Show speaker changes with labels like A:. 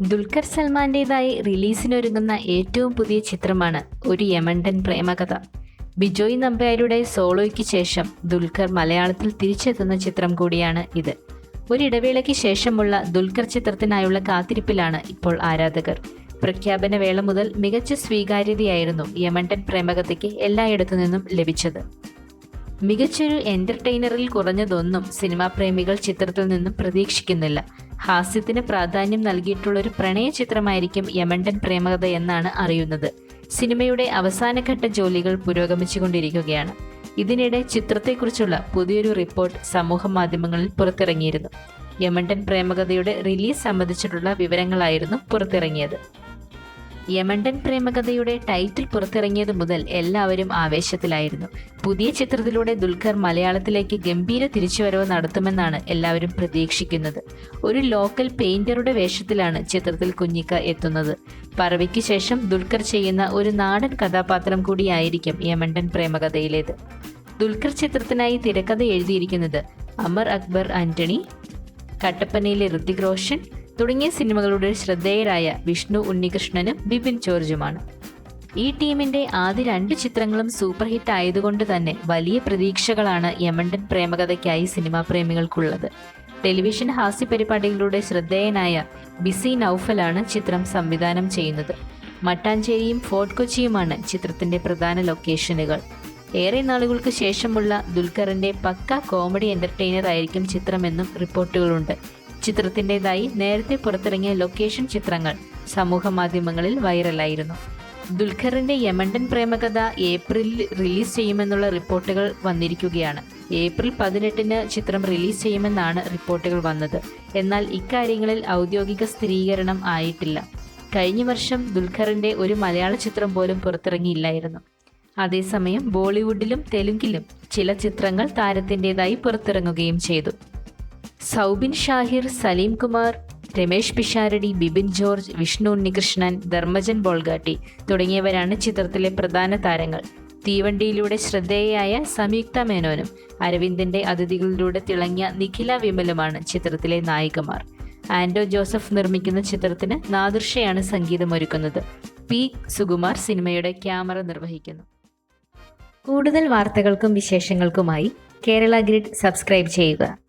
A: ദുൽഖർ സൽമാന്റേതായി റിലീസിനൊരുങ്ങുന്ന ഏറ്റവും പുതിയ ചിത്രമാണ് ഒരു യമണ്ടൻ പ്രേമകഥ. ബിജോയ് നമ്പ്യാരുടെ സോളോയ്ക്ക് ശേഷം ദുൽഖർ മലയാളത്തിൽ തിരിച്ചെത്തുന്ന ചിത്രം കൂടിയാണ് ഇത്. ഒരിടവേളയ്ക്ക് ശേഷമുള്ള ദുൽഖർ ചിത്രത്തിനായുള്ള കാത്തിരിപ്പിലാണ് ഇപ്പോൾ ആരാധകർ. പ്രഖ്യാപന വേള മുതൽ മികച്ച സ്വീകാര്യതയായിരുന്നു യമണ്ടൻ പ്രേമകഥയ്ക്ക് എല്ലായിടത്തു നിന്നും ലഭിച്ചത്. മികച്ചൊരു എന്റർടൈനറിൽ കുറഞ്ഞതൊന്നും സിനിമാ പ്രേമികൾ ചിത്രത്തിൽ നിന്നും പ്രതീക്ഷിക്കുന്നില്ല. ഹാസ്യത്തിന് പ്രാധാന്യം നൽകിയിട്ടുള്ള ഒരു പ്രണയ ചിത്രമായിരിക്കും യമണ്ടൻ പ്രേമകഥ എന്നാണ് അറിയുന്നത്. സിനിമയുടെ അവസാനഘട്ട ജോലികൾ പുരോഗമിച്ചുകൊണ്ടിരിക്കുകയാണ്. ഇതിനിടെ ചിത്രത്തെക്കുറിച്ചുള്ള പുതിയൊരു റിപ്പോർട്ട് സമൂഹ മാധ്യമങ്ങളിൽ പുറത്തിറങ്ങിയിരുന്നു. യമണ്ടൻ പ്രേമകഥയുടെ റിലീസ് സംബന്ധിച്ചിട്ടുള്ള വിവരങ്ങളായിരുന്നു പുറത്തിറങ്ങിയത്. യമണ്ടൻ പ്രേമകഥയുടെ ടൈറ്റിൽ പുറത്തിറങ്ങിയത് മുതൽ എല്ലാവരും ആവേശത്തിലായിരുന്നു. പുതിയ ചിത്രത്തിലൂടെ ദുൽഖർ മലയാളത്തിലേക്ക് ഗംഭീര തിരിച്ചുവരവ് നടത്തുമെന്നാണ് എല്ലാവരും പ്രതീക്ഷിക്കുന്നത്. ഒരു ലോക്കൽ പെയിന്ററുടെ വേഷത്തിലാണ് ചിത്രത്തിൽ കുഞ്ഞിക്ക എത്തുന്നത്. പറവയ്ക്ക് ശേഷം ദുൽഖർ ചെയ്യുന്ന ഒരു നാടൻ കഥാപാത്രം കൂടിയായിരിക്കും യമണ്ടൻ പ്രേമകഥയിലേത്. ദുൽഖർ ചിത്രത്തിനായി തിരക്കഥ എഴുതിയിരിക്കുന്നത് അമർ അക്ബർ ആന്റണി കട്ടപ്പനയിലെ ഋതിക് റോഷൻ തുടങ്ങിയ സിനിമകളുടെ ശ്രദ്ധേയരായ വിഷ്ണു ഉണ്ണികൃഷ്ണനും ബിപിൻ ജോർജുമാണ്. ഈ ടീമിന്റെ ആദ്യ രണ്ട് ചിത്രങ്ങളും സൂപ്പർ ഹിറ്റ് ആയതുകൊണ്ട് തന്നെ വലിയ പ്രതീക്ഷകളാണ് യമണ്ടൻ പ്രേമകഥയ്ക്കായി സിനിമാ പ്രേമികൾക്കുള്ളത്. ടെലിവിഷൻ ഹാസ്യ പരിപാടികളിലൂടെ ശ്രദ്ധേയനായ ബിസി നൌഫലാണ് ചിത്രം സംവിധാനം ചെയ്യുന്നത്. മട്ടാഞ്ചേരിയും ഫോർട്ട് കൊച്ചിയുമാണ് ചിത്രത്തിന്റെ പ്രധാന ലൊക്കേഷനുകൾ. ഏറെ നാളുകൾക്ക് ശേഷമുള്ള ദുൽഖറിന്റെ പക്ക കോമഡി എന്റർടൈനർ ആയിരിക്കും ചിത്രമെന്നും റിപ്പോർട്ടുകളുണ്ട്. ചിത്രത്തിന്റെതായി നേരത്തെ പുറത്തിറങ്ങിയ ലൊക്കേഷൻ ചിത്രങ്ങൾ സമൂഹ മാധ്യമങ്ങളിൽ വൈറലായിരുന്നു. ദുൽഖറിന്റെ യമണ്ടൻ പ്രേമകഥ ഏപ്രിലിൽ റിലീസ് ചെയ്യുമെന്നുള്ള റിപ്പോർട്ടുകൾ വന്നിരിക്കുകയാണ്. ഏപ്രിൽ പതിനെട്ടിന് ചിത്രം റിലീസ് ചെയ്യുമെന്നാണ് റിപ്പോർട്ടുകൾ വന്നത്. എന്നാൽ ഇക്കാര്യങ്ങളിൽ ഔദ്യോഗിക സ്ഥിരീകരണം ആയിട്ടില്ല. കഴിഞ്ഞ വർഷം ദുൽഖറിന്റെ ഒരു മലയാള ചിത്രം പോലും പുറത്തിറങ്ങിയില്ലായിരുന്നു. അതേസമയം ബോളിവുഡിലും തെലുങ്കിലും ചില ചിത്രങ്ങൾ താരത്തിന്റെതായി പുറത്തിറങ്ങുകയും ചെയ്തു. സൗബിൻ ഷാഹിർ സലീം കുമാർ രമേശ് പിഷാരടി ബിബിൻ ജോർജ് വിഷ്ണു ഉണ്ണികൃഷ്ണൻ ധർമ്മജൻ ബോൾഗാട്ടി തുടങ്ങിയവരാണ് ചിത്രത്തിലെ പ്രധാന താരങ്ങൾ. തീവണ്ടിയിലൂടെ ശ്രദ്ധേയയായ സംയുക്ത മേനോനും അരവിന്ദന്റെ അതിഥികളിലൂടെ തിളങ്ങിയ നിഖില വിമലുമാണ് ചിത്രത്തിലെ നായികമാർ. ആൻഡോ ജോസഫ് നിർമ്മിക്കുന്ന ചിത്രത്തിന് നാദൃഷയാണ് സംഗീതമൊരുക്കുന്നത്. പി. സുകുമാർ സിനിമയുടെ ക്യാമറ നിർവഹിക്കുന്നു. കൂടുതൽ വാർത്തകൾക്കും വിശേഷങ്ങൾക്കുമായി കേരള ഗ്രിഡ് സബ്സ്ക്രൈബ് ചെയ്യുക.